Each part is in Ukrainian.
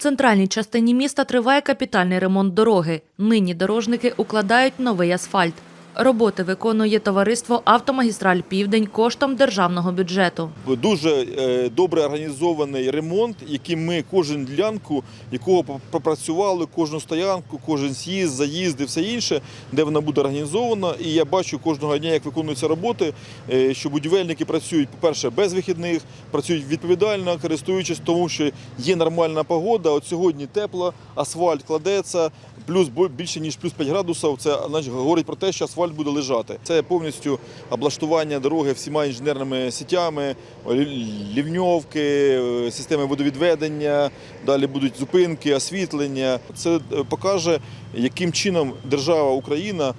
центральній частині міста триває капітальний ремонт дороги. Нині дорожники укладають новий асфальт. Роботи виконує товариство Автомагістраль Південь коштом державного бюджету. Дуже е, добре організований ремонт, який ми кожен ділянку, якого пр- пропрацювали, кожну стоянку, кожен з'їзд, заїзд і все інше, де вона буде організована. І я бачу кожного дня, як виконуються роботи, е, що будівельники працюють, по-перше, без вихідних, працюють відповідально, користуючись тому, що є нормальна погода. От сьогодні тепло, асфальт кладеться, плюс більше ніж плюс 5 градусів. Це значить, говорить про те, що асфальт буде лежати. Це повністю облаштування дороги всіма інженерними сітями, лі- лівньовки, е, системи водовідведення, далі будуть зупинки, освітлення. Це е, покаже, яким чином держава Україна.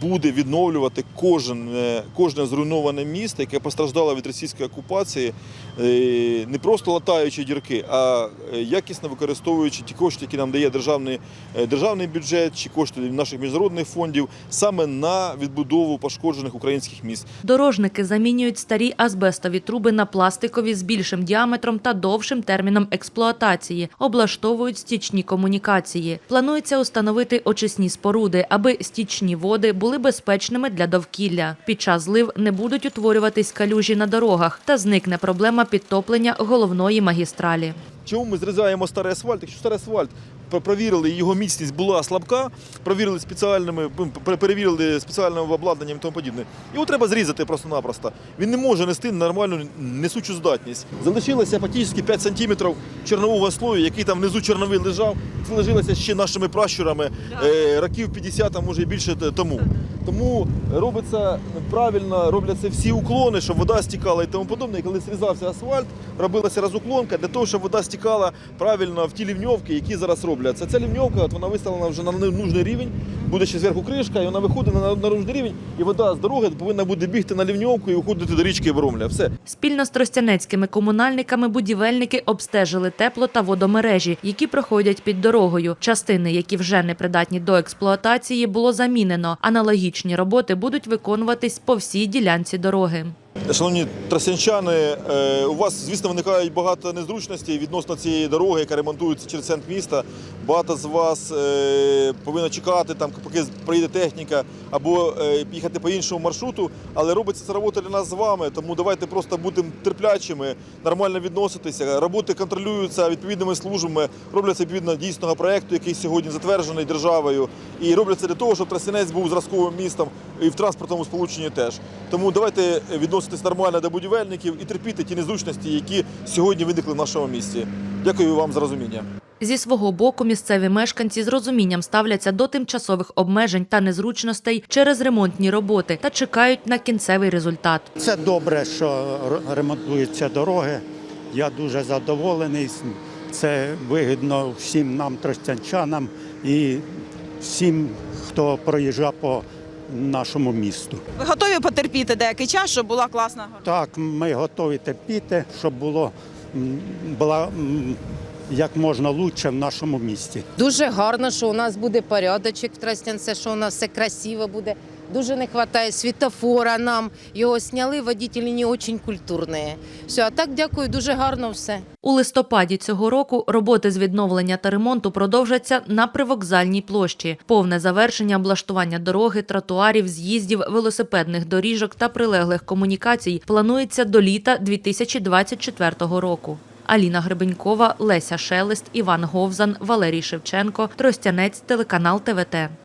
Буде відновлювати кожен, е, кожне зруйноване місто, яке постраждало від російської окупації, е, не просто латаючи дірки, а е, якісно використовуючи ті кошти, які нам дає державний, державний бюджет чи кошти наших міжнародних фондів саме на відбудову пошкоджених українських міст. Дорожники замінюють старі азбестові труби на пластикові з більшим діаметром та довшим терміном експлуатації, облаштовують стічні комунікації. Планується установити очисні споруди, аби стічні води були безпечними для довкілля. Під час злив не будуть утворюватись калюжі на дорогах та зникне проблема підтоплення головної магістралі. Чому ми зрізаємо старий асфальт? Якщо старий асфальт провірили, його міцність була слабка, провірили спеціальними, ну, перевірили спеціальним обладнанням і тому подібне. Його треба зрізати просто-напросто. Він не може нести нормальну несучу здатність. Залишилося фактично 5 сантиметрів чорнового слою, який там внизу чорновий лежав. Це ще нашими пращурами е, років 50, а може і більше тому. Тому робиться правильно, робляться всі уклони, щоб вода стікала і тому подобне. І коли зрізався асфальт, робилася розуклонка для того, щоб вода стікала правильно в ті лівньовки, які зараз робляться. Ця лівньовка от вона виставлена вже на нужний рівень, буде ще зверху кришка, і вона виходить на, на нужний рівень, і вода з дороги повинна буде бігти на лівньовку і уходити до річки Воромля. Все. Спільно з тростянецькими комунальниками будівельники обстежили тепло та водомережі, які проходять під дорогою. Частини, які вже не придатні до експлуатації, було замінено. Аналогічні роботи будуть виконуватись по всій ділянці дороги. Шановні трасянчани, е, у вас, звісно, виникають багато незручностей відносно цієї дороги, яка ремонтується через центр міста. Багато з вас е, повинно чекати, там, поки приїде техніка, або е, їхати по іншому маршруту. Але робиться ця робота для нас з вами, тому давайте просто будемо терплячими, нормально відноситися. Роботи контролюються відповідними службами, робляться відповідно дійсного проєкту, який сьогодні затверджений державою. І робляться для того, щоб Трасянець був зразковим містом і в транспортному сполученні теж. Тому давайте відноситись нормально до будівельників і терпіти ті незручності, які сьогодні виникли в нашому місті. Дякую вам за розуміння. Зі свого боку, місцеві мешканці з розумінням ставляться до тимчасових обмежень та незручностей через ремонтні роботи та чекають на кінцевий результат. Це добре, що ремонтуються дороги. Я дуже задоволений. Це вигідно всім нам, тростянчанам, і всім, хто проїжджав по нашому місту. Ви готові потерпіти деякий час, щоб була класна гора? Так, ми готові терпіти, щоб було була як можна лучше в нашому місті. Дуже гарно, що у нас буде порядочок в Тростянце, що у нас все красиво буде. Дуже не вистачає світофора нам. Його зняли, водителі не дуже культурні. Все, а так дякую, дуже гарно все. У листопаді цього року роботи з відновлення та ремонту продовжаться на привокзальній площі. Повне завершення облаштування дороги, тротуарів, з'їздів, велосипедних доріжок та прилеглих комунікацій планується до літа 2024 року. Аліна Гребенькова, Леся Шелест, Іван Говзан, Валерій Шевченко, Тростянець, телеканал ТВТ.